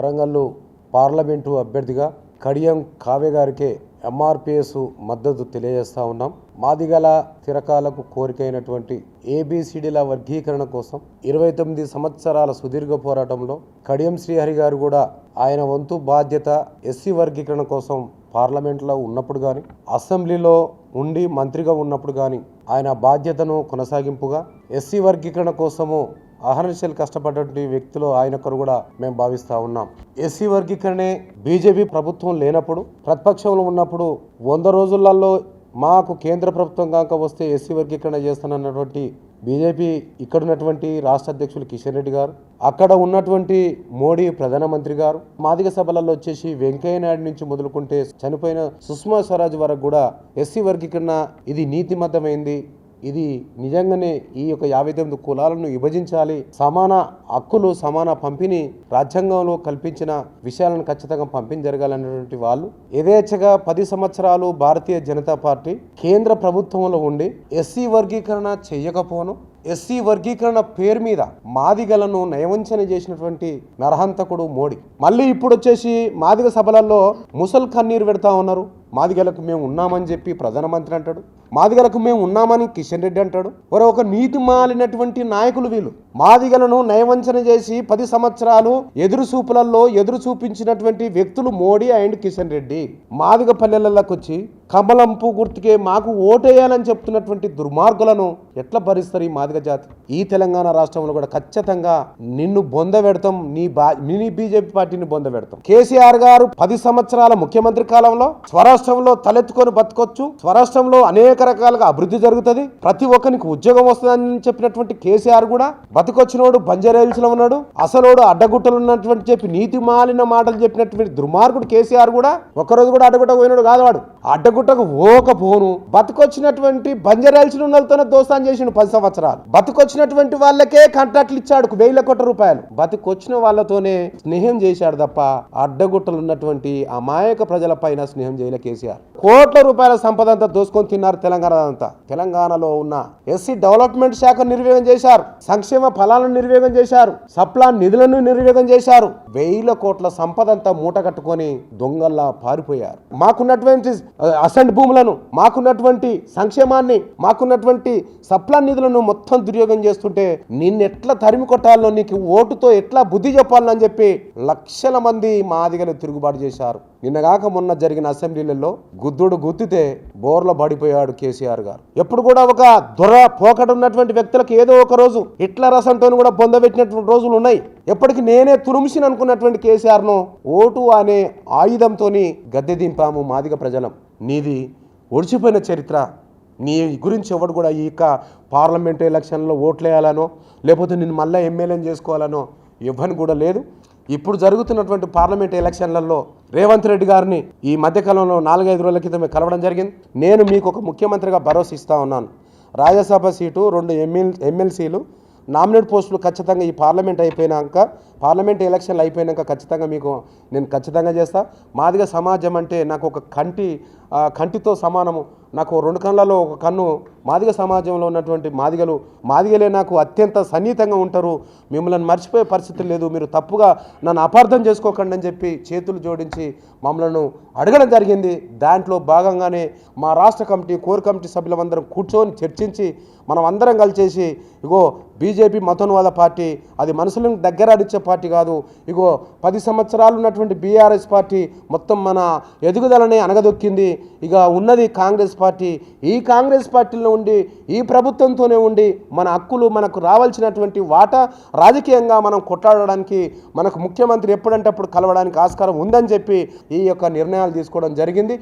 Warangal parliament అభ్యర్థిగా కడియం కావ్య గారికే ఎంఆర్పిఎస్ మద్దతు తెలియజేస్తా ఉన్నాం. మాదిగల తిరకాలకు కోరికైనటువంటి ఏబిసిడిల వర్గీకరణ కోసం ఇరవై తొమ్మిది సంవత్సరాల సుదీర్ఘ పోరాటంలో కడియం శ్రీహరి గారు కూడా ఆయన వంతు బాధ్యత ఎస్సీ వర్గీకరణ కోసం పార్లమెంట్లో ఉన్నప్పుడు కానీ అసెంబ్లీలో ఉండి మంత్రిగా ఉన్నప్పుడు కానీ ఆయన బాధ్యతను కొనసాగింపుగా ఎస్సీ వర్గీకరణ కోసము అహర్నిశలు కష్టపడ్డటువంటి వ్యక్తులు ఆయన ఒకరు కూడా మేము భావిస్తూ ఉన్నాం. ఎస్సీ వర్గీకరణే బీజేపీ ప్రభుత్వం లేనప్పుడు ప్రతిపక్షంలో ఉన్నప్పుడు వంద రోజులలో మాకు కేంద్ర ప్రభుత్వం కాక వస్తే ఎస్సీ వర్గీకరణ చేస్తానన్నటువంటి బీజేపీ ఇక్కడ ఉన్నటువంటి రాష్ట్ర అధ్యక్షులు కిషన్ రెడ్డి గారు అక్కడ ఉన్నటువంటి మోడీ ప్రధానమంత్రి గారు మాదిక సభలలో వచ్చేసి వెంకయ్య నాయుడు నుంచి మొదలుకుంటే చనిపోయిన సుష్మా స్వరాజ్ వరకు కూడా ఎస్సీ వర్గీకరణ ఇది నీతిమద్దమైంది ఇది నిజంగానే ఈ యొక్క యాభై తొమ్మిది కులాలను విభజించాలి. సమాన హక్కులు సమాన పంపిణీ రాజ్యాంగంలో కల్పించిన విషయాలను ఖచ్చితంగా పంపిణీ జరగాలనేటువంటి వాళ్ళు యథేచ్ఛగా పది సంవత్సరాలు భారతీయ జనతా పార్టీ కేంద్ర ప్రభుత్వంలో ఉండి ఎస్సీ వర్గీకరణ చేయకపోను ఎస్సీ వర్గీకరణ పేరు మీద మాదిగలను నయవంచన చేసినటువంటి నరహంతకుడు మోడీ. మళ్ళీ ఇప్పుడు వచ్చేసి మాదిగ సభలలో ముసల్ కన్నీరు పెడతా ఉన్నారు. మాదిగలకు మేము ఉన్నామని చెప్పి ప్రధానమంత్రి అంటాడు. మాదిగలకు మేము ఉన్నామని కిషన్ రెడ్డి అంటాడు. మరి ఒక నీతి మాలినటువంటి నాయకులు వీళ్ళు. మాదిగలను నయవంచన చేసి పది సంవత్సరాలు ఎదురు చూపులలో ఎదురు చూపించినటువంటి వ్యక్తులు మోడీ అండ్ కిషన్ రెడ్డి. మాదిగ పల్లెలకు వచ్చి కమలంపు గుర్తుకే మాకు ఓటేయాలని చెప్తున్నటువంటి దుర్మార్గులను ఎట్లా భరిస్తారు ఈ మాదిగ జాతి? ఈ తెలంగాణ రాష్ట్రంలో కూడా ఖచ్చితంగా నిన్ను బొంద పెడతాం నీ బా నీ బీజేపీ పార్టీని బొంద పెడతాం. కేసీఆర్ గారు పది సంవత్సరాల ముఖ్యమంత్రి కాలంలో స్వరాష్ట్రంలో తలెత్తుకొని బతకొచ్చు. స్వరాష్ట్రంలో అనేక రకాలుగా అభివృద్ధి జరుగుతుంది. ప్రతి ఒక్కరికి ఉద్యోగం వస్తుందని చెప్పినటువంటి కేసీఆర్ కూడా బతికొచ్చినోడు బంజరేల్స్లో ఉన్నాడు. అసలోడు అడ్డగుట్టలు ఉన్నటువంటి చెప్పి నీతి మాలిన మాటలు చెప్పినటువంటి దుర్మార్గుడు కేసీఆర్ కూడా ఒక్కరోజు కూడా అడ్డగుట్ట పోయినాడు కాదు వాడు. అడ్డగుట్టకు ఓక పోను బతికొచ్చినటువంటి బంజారాయిల్స్ ఉన్నతోనే దోస్తాన్ చేసిండు పది సంవత్సరాలు. బతికొచ్చినటువంటి వాళ్ళకే కాంట్రాక్ట్లు ఇచ్చాడు వేల కోట్ల రూపాయలు. బతికొచ్చిన వాళ్ళతోనే స్నేహం చేశాడు తప్ప అడ్డగుట్టలు ఉన్నటువంటి అమాయక ప్రజల పైన స్నేహం చేయలేక కేసీఆర్. కోట్ల రూపాయల సంపద అంతా దోసుకొని తిన్నారు తెలంగాణ అంతా తెలంగాణలో ఉన్న ఎస్సీ డెవలప్మెంట్ శాఖ నిర్వేగం చేశారు. సంక్షేమ ఫలాలను నిర్వేగం చేశారు. సప్లా నిధులను నిర్వేగం చేశారు. వెయ్యిల కోట్ల సంపద అంతా మూట కట్టుకొని దొంగల్లా పారిపోయారు. మాకున్నటువంటి అసెంట్ భూములను మాకున్నటువంటి సంక్షేమాన్ని మాకున్నటువంటి సప్లా నిధులను మొత్తం దుర్యోగం చేస్తుంటే నిన్నెట్లా తరిమి కొట్టాలో నీకు ఓటుతో ఎట్లా బుద్ధి చెప్పాలని చెప్పి లక్షల మంది మాదిగలు తిరుగుబాటు చేశారు. నిన్నగాక మొన్న జరిగిన అసెంబ్లీలలో గుద్దుడు గుద్దితే బోర్ల పడిపోయాడు కేసీఆర్ గారు. ఎప్పుడు కూడా ఒక దొర పోకట ఉన్నటువంటి వ్యక్తులకు ఏదో ఒక రోజు ఇట్ల అసంటోని కూడా పొందబెట్టినటువంటి రోజులు ఉన్నాయి. ఎప్పటికి నేనే తురుముసిన అనుకున్నటువంటి కేసీఆర్ను ఓటు అనే ఆయుధంతోని గద్దె దింపాము మాదిగ ప్రజలం. నీది ఒడిచిపోయిన చరిత్ర. నీ గురించి ఎవడు కూడా ఈ యొక్క పార్లమెంటు ఎలక్షన్లో ఓట్లేయాలనో లేకపోతే నేను మళ్ళీ ఎమ్మెల్యేని చేసుకోవాలనో ఇవ్వని కూడా లేదు. ఇప్పుడు జరుగుతున్నటువంటి పార్లమెంట్ ఎలక్షన్లలో రేవంత్ రెడ్డి గారిని ఈ మధ్యకాలంలో నాలుగైదు రోజుల క్రితమే కలవడం జరిగింది. నేను మీకు ఒక ముఖ్యమంత్రిగా భరోసా ఇస్తా ఉన్నాను. రాజ్యసభ సీటు రెండు ఎమ్మెల్ ఎమ్మెల్సీలు నామినేట్ పోస్టులు ఖచ్చితంగా ఈ పార్లమెంట్ అయిపోయినాక పార్లమెంట్ ఎలక్షన్లు అయిపోయినాక ఖచ్చితంగా మీకు నేను ఖచ్చితంగా చేస్తా. మాదిగ సమాజం అంటే నాకు ఒక కంటి కంటితో సమానము. నాకు రెండు కళ్ళలో ఒక కన్ను. మాదిగ సమాజంలో ఉన్నటువంటి మాదిగలు మాదిగలే నాకు అత్యంత సన్నిహితంగా ఉంటారు. మిమ్మల్ని మర్చిపోయే పరిస్థితి లేదు. మీరు తప్పుగా నన్ను అపార్థం చేసుకోకండి అని చెప్పి చేతులు జోడించి మమ్మలను అడగడం జరిగింది. దాంట్లో భాగంగానే మా రాష్ట్ర కమిటీ కోర్ కమిటీ సభ్యులందరం కూర్చొని చర్చించి మనం అందరం కలిసేసి ఇగో బీజేపీ మతోన్వాద పార్టీ అది మనుషులను దగ్గర అడిచే పార్టీ కాదు. ఇగో పది సంవత్సరాలు ఉన్నటువంటి బీఆర్ఎస్ పార్టీ మొత్తం మన ఎదుగుదలని అనగదొక్కింది. ఇక ఉన్నది కాంగ్రెస్ పార్టీ. ఈ కాంగ్రెస్ పార్టీలో ఉండి ఈ ప్రభుత్వంతోనే ఉండి మన హక్కులు మనకు రావాల్సినటువంటి వాటా రాజకీయంగా మనం కొట్లాడడానికి మనకు ముఖ్యమంత్రి ఎప్పుడంటే అప్పుడు కలవడానికి ఆస్కారం ఉందని చెప్పి ఈ యొక్క నిర్ణయాలు తీసుకోవడం జరిగింది.